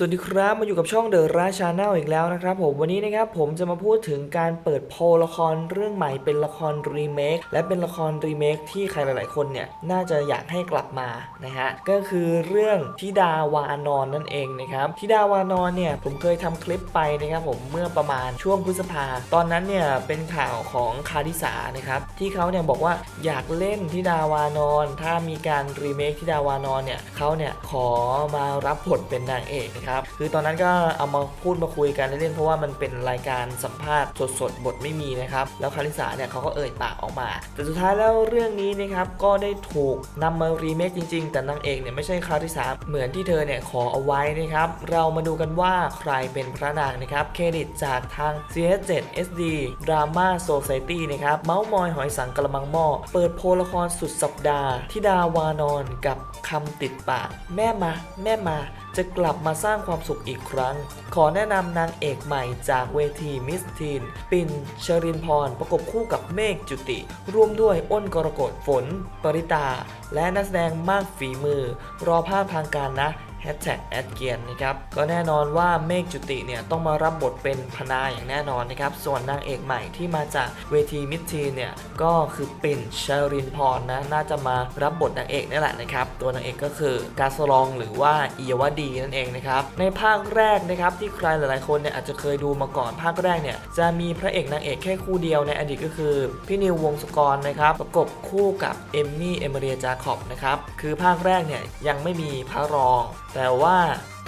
สวัสดีครับมาอยู่กับช่องเดอะราชาแนลอีกแล้วนะครับผมวันนี้นะครับผมจะมาพูดถึงการเปิดโพลละครเรื่องใหม่เป็นละครรีเมคและเป็นละครรีเมคที่ใครหลาย ๆ คนเนี่ยน่าจะอยากให้กลับมานะฮะก็คือเรื่องธิดาวานอนนั่นเองนะครับธิดาวานอนเนี่ยผมเคยทำคลิปไปนะครับผมเมื่อประมาณช่วงพฤษภา ตอนนั้นเนี่ยเป็นข่าวของคาริสานะครับที่เขาเนี่ยบอกว่าอยากเล่นธิดาวานอน ถ้ามีการรีเมคธิดาวานอนเนี่ยเขาเนี่ยขอมารับบทเป็นนางเอกนะครับคือตอนนั้นก็เอามาพูดมาคุยกันเล่นๆเพราะว่ามันเป็นรายการสัมภาษณ์สดๆ บทไม่มีนะครับ แล้วคาริสาเนี่ยเขาก็เอ่ยปากออกมา แต่สุดท้ายแล้วเรื่องนี้นะครับก็ได้ถูกนำมารีเมคจริงๆ แต่นางเอกเนี่ยไม่ใช่คาริสาเหมือนที่เธอเนี่ยขอเอาไว้นะครับ เรามาดูกันว่าใครเป็นพระนางนะครับ เครดิตจากทาง CS7 SD Drama Society นะครับ เมาส์มอยหอยสังกระมังหม้อ เปิดโพลละครสุดสัปดาห์ทิดาวานอนกับคำติดปาก แม่มา แม่มาจะกลับมาสร้างความสุขอีกครั้ง ขอแนะนำนางเอกใหม่จากเวทีมิสทีน ปินเชรินพร ประกบคู่กับเมฆจุติ ร่วมด้วยอ้นกรกฎฝน ปริตา และนักแสดงมากฝีมือ รอภาพทางการนะ แฮชแท็กแอดเกียนนะครับก็แน่นอนว่าเมฆจุติเนี่ยต้องมารับบทเป็นพนาอย่างแน่นอนนะครับ ส่วนนางเอกใหม่ที่มาจากเวทีมิทีเนี่ยก็คือปิ่นชารินพรนะน่าจะมารับบทนางเอกนี่แหละนะครับ ตัวนางเอกก็คือกาสลองหรือว่าอียวดีนั่นเองนะครับในภาคแรกนะครับที่ใครหลายๆคนเนี่ยอาจจะเคยดูมาก่อนภาคแรกเนี่ยจะมีพระเอกนางเอกแค่คู่เดียวในอดีตก็คือพี่นิววงศกรนะครับประกบคู่กับเอมมี่เอมเรียจาคอบนะครับคือภาคแรกเนี่ยยังไม่มีพระรองแต่ว่า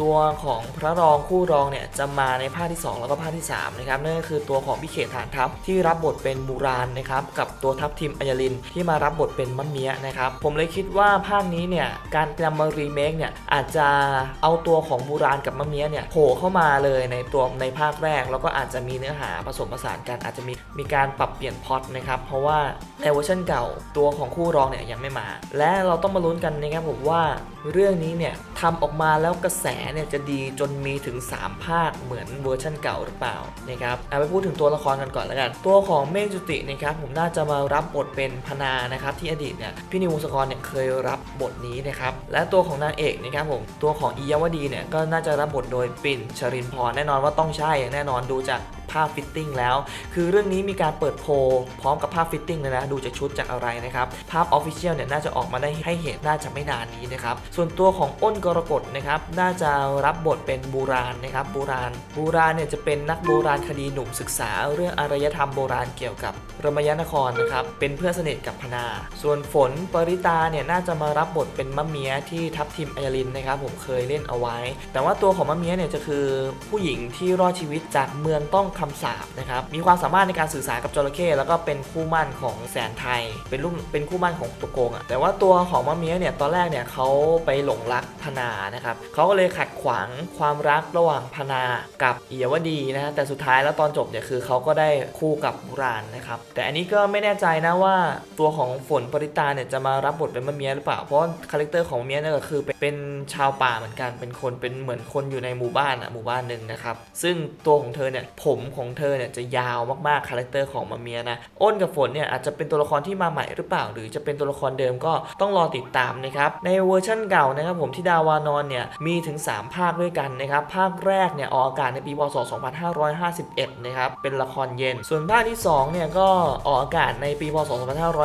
ตัวของพระรองคู่รองเนี่ยจะมาในภาคที่ 2 แล้วก็ภาคที่3นะครับนั่นก็คือตัวของพี่เขตฐานทัพที่รับบทเป็นมูรานนะครับกับตัวทัพทีมอัญลินที่มารับบทเป็นมะเมียนะครับผมเลยคิดว่าภาคนี้เนี่ยการนำมารีเมคเนี่ยอาจจะเอาตัวของมูรานกับมะเมียเนี่ยโผล่เข้ามาเลยในตัวในภาคแรก แล้วก็อาจจะมีเนื้อหาผสมผสานกันอาจจะมีมีการปรับเปลี่ยนพล็อตนะครับเพราะว่าในเวอร์ชันเก่าตัวของคู่รองเนี่ยยังไม่มา และเราต้องมาลุ้นกันนะครับผมว่าเรื่องนี้เนี่ยทำออกมาแล้วกระแสเนี่ยจะดีจนมีถึง 3 ภาคเหมือนเวอร์ชันเก่าหรือเปล่านะครับเอาไปพูดถึงตัวละครกันก่อนแล้วกัน ตัวของเมฆจุตินะครับผมน่าจะมารับบทเป็นพนานะครับที่อดีตเนี่ยพี่นิววงศกรเนี่ยเคยรับบทนี้นะครับและตัวของนางเอกนะครับผมตัวของอียวดีเนี่ยก็น่าจะรับบทโดยปิ่นชรินพรแน่นอนว่าต้องใช่แน่นอนดูจาก ภาพฟิตติ้งแล้ว คือเรื่องนี้มีการเปิดโพลพร้อมกับภาพฟิตติ้งเลยนะ ดูจากชุดจากอะไรนะครับ ภาพออฟฟิเชียลเนี่ยน่าจะออกมาได้ให้เห็นน่าจะไม่นานนี้นะครับ ส่วนตัวของอ้นกรกฎนะครับ น่าจะรับบทเป็นบูรานนะครับบูรานบูรานเนี่ยจะเป็นนักโบราณคดีหนุ่มศึกษา เรื่องอารยธรรมโบราณเกี่ยวกับรมยนครนะครับเป็นเพื่อนสนิทกับพนา ส่วนฝนปริตาเนี่ยน่าจะมารับบทเป็นมะเมียที่ทัพทีมอัยลินนะครับผมเคยเล่นเอาไว้ แต่ว่าตัวของมะเมียเนี่ยจะคือผู้หญิงที่รอดชีวิตจากเมืองต้องคำสาปนะครับมีความสามารถในการสื่อสารกับจระเข้แล้วก็เป็นคู่มั่นของแสนไทย เป็นลูกเป็นคู่มั่นของตัวโกงอะแต่ว่าตัวของมะเมียเนี่ยตอนแรกเนี่ยเขาไปหลงรักพนานะครับเขาก็เลยขัดขวางความรักระหว่างพนากับเอียวดีนะฮะแต่สุดท้ายแล้วตอนจบเนี่ยคือเขาก็ได้คู่กับบุรานนะครับแต่อันนี้ก็ไม่แน่ใจนะว่าตัวของฝนปริตาเนี่ยจะมารับบทเป็นมะเมียหรือเปล่าเพราะคาแรคเตอร์ของมะเมียเนี่ยก็คือเป็นชาวป่าเหมือนกันเป็นคนเป็นเหมือนคนอยู่ในหมู่บ้านอะหมู่บ้านหนึ่งนะครับซึ่งตัวของเธอเนี่ยผมของเธอเนี่ยจะยาวมากๆคาแรคเตอร์ของมะเมียนะอ้นกับฝนเนี่ยอาจจะเป็นตัวละครที่มาใหม่หรือเปล่า หรือจะเป็นตัวละครเดิมก็ต้องรอติดตามนะครับในเวอร์ชั่นเก่านะครับผมที่ดาวานอนเนี่ยมีถึง 3 ภาคด้วยกันนะครับภาคแรกเนี่ยออกอากาศในปีพศ 2551 นะครับเป็นละครเย็น ส่วนภาคที่2เนี่ยก็ออกอากาศในปีพศ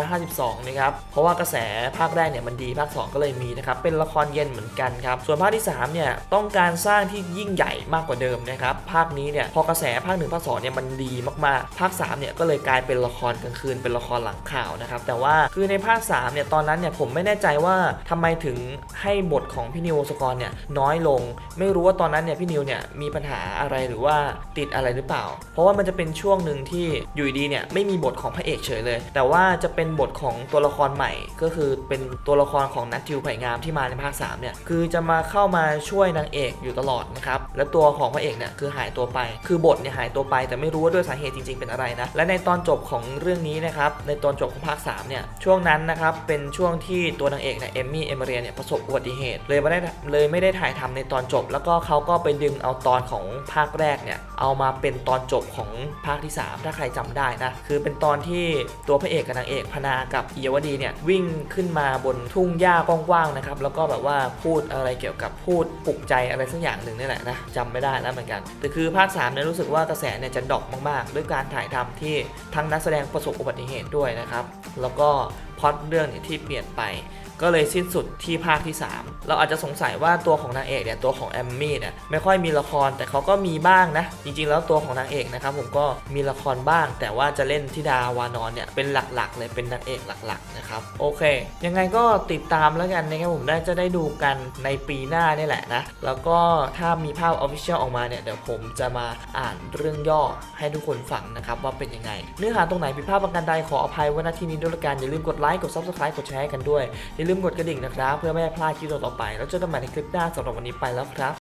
2552 นะครับเพราะว่ากระแสภาคแรกเนี่ยมันดีภาค 2 ก็เลยมีนะครับเป็นละครเย็นเหมือนกันครับส่วนภาคที่3เนี่ยต้องการสร้างที่ยิ่งใหญ่มากกว่าเดิมนะครับภาคนี้เนี่ยพอกระแสภาค1ภาค2เนี่ยมันดีมากๆ ภาค3เนี่ยก็เลยกลายเป็นละครกลางคืนเป็นละครหลังข่าวนะครับแต่ว่าคือในภาค3เนี่ยตอนนั้นเนี่ยผมไม่แน่ใจว่าทำไมถึงให้บทของพี่นิววงศกรเนี่ยน้อยลง ไม่รู้ว่าตอนนั้นเนี่ยพี่นิวเนี่ยมีปัญหาอะไรหรือว่าติดอะไรหรือเปล่า เพราะว่ามันจะเป็นช่วงหนึ่งที่อยู่ดีเนี่ยไม่มีบทของพระเอกเฉยเลย แต่ว่าจะเป็นบทของตัวละครใหม่ ก็คือเป็นตัวละครของนัททิวไผ่งามที่มาในภาค3เนี่ยคือจะมาเข้ามาช่วยนางเอกอยู่ตลอดนะครับและตัวของพระเอกเนี่ยคือหายตัวไป คือบทเนี่ยหายตัวไป แต่ไม่รู้ว่าด้วยสาเหตุจริงๆเป็นอะไรนะ และในตอนจบของเรื่องนี้นะครับ ในตอนจบของภาค3เนี่ย ช่วงนั้นนะครับ เป็นช่วงที่ตัวนางเอกเนี่ยเอมมี่ เอมเรียเนี่ยประสบอุบัติเหตุ เลยไม่ได้เลยไม่ได้ถ่ายทำในตอนจบ แล้วก็เขาก็ไปดึงเอาตอนของภาคแรกเนี่ย เอามาเป็นตอนจบของภาคที่ 3 ถ้าใครจำได้นะ คือเป็นตอนที่ตัวพระเอกกับนางเอกพนากับเอียวดีเนี่ยวิ่งขึ้นมาบนทุ่งหญ้ากว้างๆนะครับ แล้วก็แบบว่าพูดอะไรเกี่ยวกับพูดปลุกใจอะไรสักอย่างหนึ่งนี่แหละนะจำไม่ได้แล้วเหมือนกันแต่คือภาค3เนี่ยรู้สึกว่ากระแสเนี่ยจะดรอปมากๆ ด้วยการถ่ายทำที่ทั้งนักแสดงประสบอุบัติเหตุด้วยนะครับ แล้วก็พล็อตเรื่องเนี่ยที่เปลี่ยนไป ก็เลยสิ้นสุดที่ภาคที่ 3 เราอาจจะสงสัยว่าตัวของนางเอกเนี่ยตัวของแอมมี่เนี่ยไม่ค่อยมีละครแต่เขาก็มีบ้างนะ จริงๆ แล้วตัวของนางเอกนะครับผมก็มีละครบ้าง แต่ว่าจะเล่นทิดาวานอนเนี่ยเป็นหลักๆ เลยเป็นนางเอกหลักๆนะครับโอเค ยังไงก็ติดตามแล้วกันนะครับผมได้จะได้ดูกันในปีหน้านี่แหละนะแล้วก็ถ้ามีภาพออฟฟิเชียลออกมาเนี่ยเดี๋ยวผมจะมาอ่านเรื่องย่อให้ทุกคนฟังนะครับว่าเป็นยังไง เนื้อหาตรงไหนผิดพลาดประการใดขออภัยไว้ณที่นี้ด้วยละกันอย่าลืมกดไลค์กด subscribe กดแชร์กันด้วยอย่าลืมกดกระดิ่งนะครับ เพื่อไม่ให้พลาดคลิปต่อๆไป แล้วเจอกันใหม่ในคลิปหน้าสำหรับวันนี้ไปแล้วครับ